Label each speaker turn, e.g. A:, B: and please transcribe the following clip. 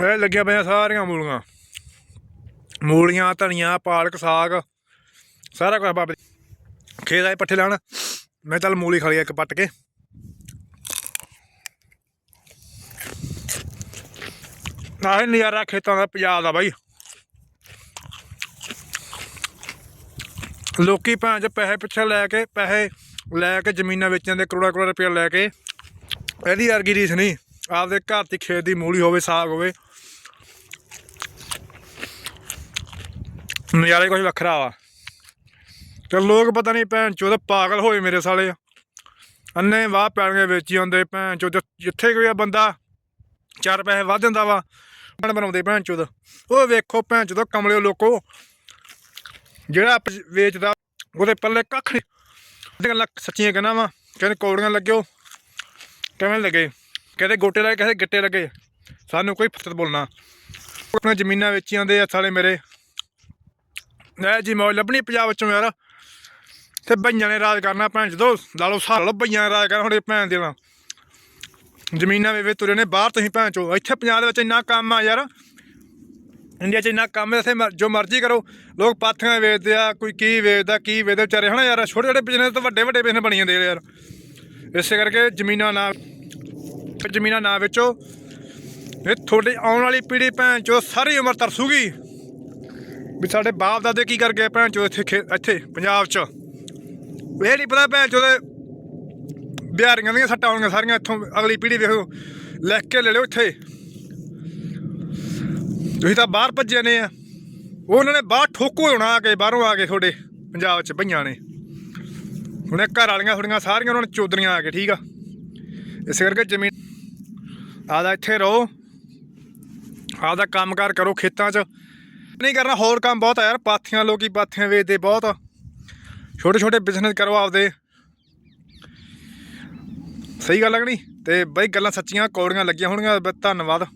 A: ਇਹ ਲੱਗਿਆ ਪਈਆਂ ਸਾਰੀਆਂ ਮੂਲੀਆਂ। ਮੂਲੀਆਂ, ਧਨੀਆ, ਪਾਲਕ, ਸਾਗ, ਸਾਰਾ ਕੁਝ ਬਾਬੇ ਖੇਤ ਆਏ ਪੱਠੇ ਲਾਣ ਮੈਂ ਚੱਲ ਮੂਲੀ ਖਾ ਲਿਆ ਇੱਕ ਪੱਟ ਕੇ। ਆਹ ਨਜ਼ਾਰਾ ਖੇਤਾਂ ਦਾ, ਪੰਜਾਬ ਦਾ ਬਾਈ। ਲੋਕੀ ਭਾਂ ਚ ਪੈਸੇ ਪਿੱਛੇ ਲੈ ਕੇ, ਪੈਸੇ ਲੈ ਕੇ ਜ਼ਮੀਨਾਂ ਵੇਚਣ ਦੇ ਕਰੋੜਾ ਕਰੋੜਾ ਰੁਪਏ ਲੈ ਕੇ। ਇਹਦੀ ਅਰਗੀ ਰੀਸ ਨਹੀਂ। ਆਪਦੇ ਘਰ ਦੀ ਖੇਤ ਦੀ ਮੂਲੀ ਹੋਵੇ, ਸਾਗ ਹੋਵੇ। ਨਜ਼ਾਰੇ ਹੀ ਕੁਝ ਵੱਖਰਾ ਵਾ। ਤੇ ਲੋਕ ਪਤਾ ਨਹੀਂ ਭੈਣ ਚੋਦ ਪਾਗਲ ਹੋਏ ਮੇਰੇ ਸਾਲੇ। ਅੰਨੇ ਵਾਹ ਪੈਣਗੇ ਵੇਚੀ ਜਾਂਦੇ ਭੈਣ ਚੋਦ। ਜਿੱਥੇ ਕੋਈ ਬੰਦਾ ਚਾਰ ਪੈਸੇ ਵੱਧ ਦਿੰਦਾ ਵਾ, ਬਣ ਬਣਾਉਂਦੇ ਭੈਣ ਚੋਦ। ਉਹ ਵੇਖੋ ਭੈਣ ਚੋਦ ਕਮਲਿਓ ਲੋਕੋ। ਜਿਹੜਾ ਆਪ ਵੇਚਦਾ, ਉਹਦੇ ਪੱਲੇ ਕੱਖ ਨਹੀਂ ਉਹਦੀਆਂ ਸੱਚੀਆਂ ਕਹਿਣਾ ਵਾ, ਕਹਿੰਦੇ ਕੌੜੀਆਂ ਲੱਗਿਓ, ਕਿਵੇਂ ਲੱਗੇ? ਕਹਿੰਦੇ ਗੋਟੇ ਲੱਗੇ ਕਹਿੰਦੇ ਗਿੱਟੇ ਲੱਗੇ। ਸਾਨੂੰ ਕੋਈ ਫਸਤ ਬੋਲਣਾ। ਆਪਣੀਆਂ ਜ਼ਮੀਨਾਂ ਵੇਚੀ ਜਾਂਦੇ ਆ ਸਾਲੇ ਮੇਰੇ। ਐ ਜੀ ਮੌਜ ਲੱਭਣੀ ਪੰਜਾਬ ਵਿੱਚੋਂ ਯਾਰ। ਤੇ ਬਈਆਂ ਨੇ ਰਾਜ ਕਰਨਾ ਭੈਣ ਜਦੋਂ ਲਾ ਲਓ ਸਾਲ। ਲਓ ਬਈਆਂ ਨੇ ਰਾਜ ਕਰਨਾ ਹੁਣ ਭੈਣ ਦੇ ਨਾਲ। ਜ਼ਮੀਨਾਂ ਵੇ ਤੁਰੇ ਨੇ ਬਾਹਰ, ਤੁਸੀਂ ਭੈਣ ਚੋ। ਇੱਥੇ ਪੰਜਾਬ ਦੇ ਵਿੱਚ ਇੰਨਾ ਕੰਮ ਆ ਯਾਰ। ਇੰਡੀਆ 'ਚ ਇੰਨਾ ਕੰਮ ਇੱਥੇ ਜੋ ਮਰਜ਼ੀ ਕਰੋ। ਲੋਕ ਪਾਥੀਆਂ ਵੇਚਦੇ ਆ, ਕੋਈ ਕੀ ਵੇਚਦਾ, ਕੀ ਵੇਚਦੇ। ਵਿਚਾਰੇ ਹਨਾ ਯਾਰ ਛੋਟੇ ਛੋਟੇ ਬਿਜ਼ਨਸ ਤਾਂ ਵੱਡੇ ਵੱਡੇ ਬਿਜ਼ਨਸ ਬਣੀ ਜਾਂਦੇ ਆ ਯਾਰ। ਇਸੇ ਕਰਕੇ ਜ਼ਮੀਨਾਂ ਨਾਲ ਜ਼ਮੀਨਾਂ ਨਾ ਵੇਚੋ। ਇਹ ਤੁਹਾਡੀ ਆਉਣ ਵਾਲੀ ਪੀੜ੍ਹੀ ਭੈਣ ਚੋ ਸਾਰੀ ਉਮਰ ਤਰਸੂਗੀ। ਵੀ ਸਾਡੇ ਬਾਪ ਦਾਦੇ ਕੀ ਕਰ ਗਏ ਭੈਣ ਚੋ ਇੱਥੇ ਇੱਥੇ ਪੰਜਾਬ 'ਚ। ਇਹ ਨਹੀਂ ਪਤਾ ਭੈਣ ਚੋ ਦੇ ਬਿਹਾਰੀਆਂ ਦੀਆਂ ਸੱਟਾਂ ਆਉਣਗੀਆਂ ਸਾਰੀਆਂ ਇੱਥੋਂ ਅਗਲੀ ਪੀੜ੍ਹੀ ਵੇਖੋ, ਲਿਖ ਕੇ ਲੈ ਲਿਓ ਇੱਥੇ। ਤੁਸੀਂ ਤਾਂ ਬਾਹਰ ਭੱਜੇ ਨੇ ਆ। ਉਹਨਾਂ ਨੇ ਬਾਹਰ ਠੋਕੋ ਹੋਣਾ ਆ ਕੇ, ਬਾਹਰੋਂ ਆ ਕੇ ਤੁਹਾਡੇ ਪੰਜਾਬ 'ਚ ਭਈਆਂ ਨੇ। ਹੁਣ ਘਰ ਵਾਲੀਆਂ ਥੋੜੀਆਂ ਸਾਰੀਆਂ ਉਹਨਾਂ ਨੇ ਚੋਦਰੀਆਂ ਆ ਕੇ, ਠੀਕ ਆ। ਇਸ ਕਰਕੇ ਜ਼ਮੀਨ ਆਦਾ ਇੱਥੇ ਰਹੋ। ਆਪਦਾ ਕੰਮਕਾਰ ਕਰੋ ਖੇਤਾਂ 'ਚ। ਨਹੀਂ ਕਰਨਾ, ਹੋਰ ਕੰਮ ਬਹੁਤ ਆ ਯਾਰ। ਪਾਥੀਆਂ, ਲੋਕੀ ਪਾਥੀਆਂ ਵੇਚਦੇ ਬਹੁਤ। ਛੋਟੇ ਛੋਟੇ ਬਿਜ਼ਨਸ ਕਰੋ ਆਪਦੇ। ਸਹੀ ਗੱਲ ਲੱਗਣੀ ਤੇ ਬਈ ਗੱਲਾਂ ਸੱਚੀਆਂ, ਕੌੜੀਆਂ ਲੱਗੀਆਂ ਹੋਣਗੀਆਂ। ਧੰਨਵਾਦ।